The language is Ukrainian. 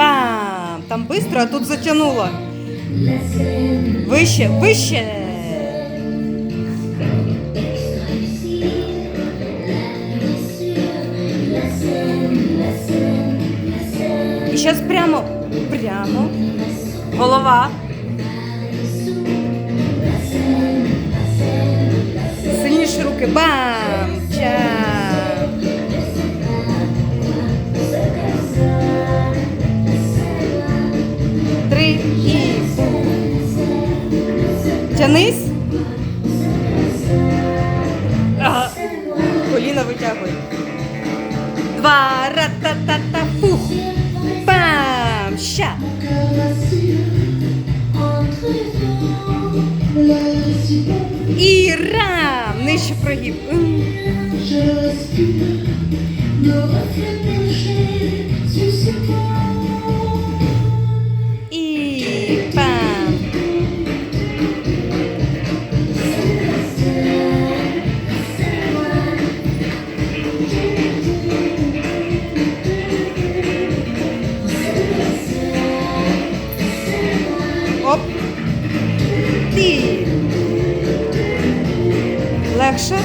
Бам! Там бистро, а тут затягнуло. La scène, зараз прямо, прямо. Голова. Сильніше руки. Бам! Ча. Три і. Тянись. Коліна витягуй. Два. Ра-та-та-та. Фух. Бам! Ща. І рам! Нижче прогиб. acha?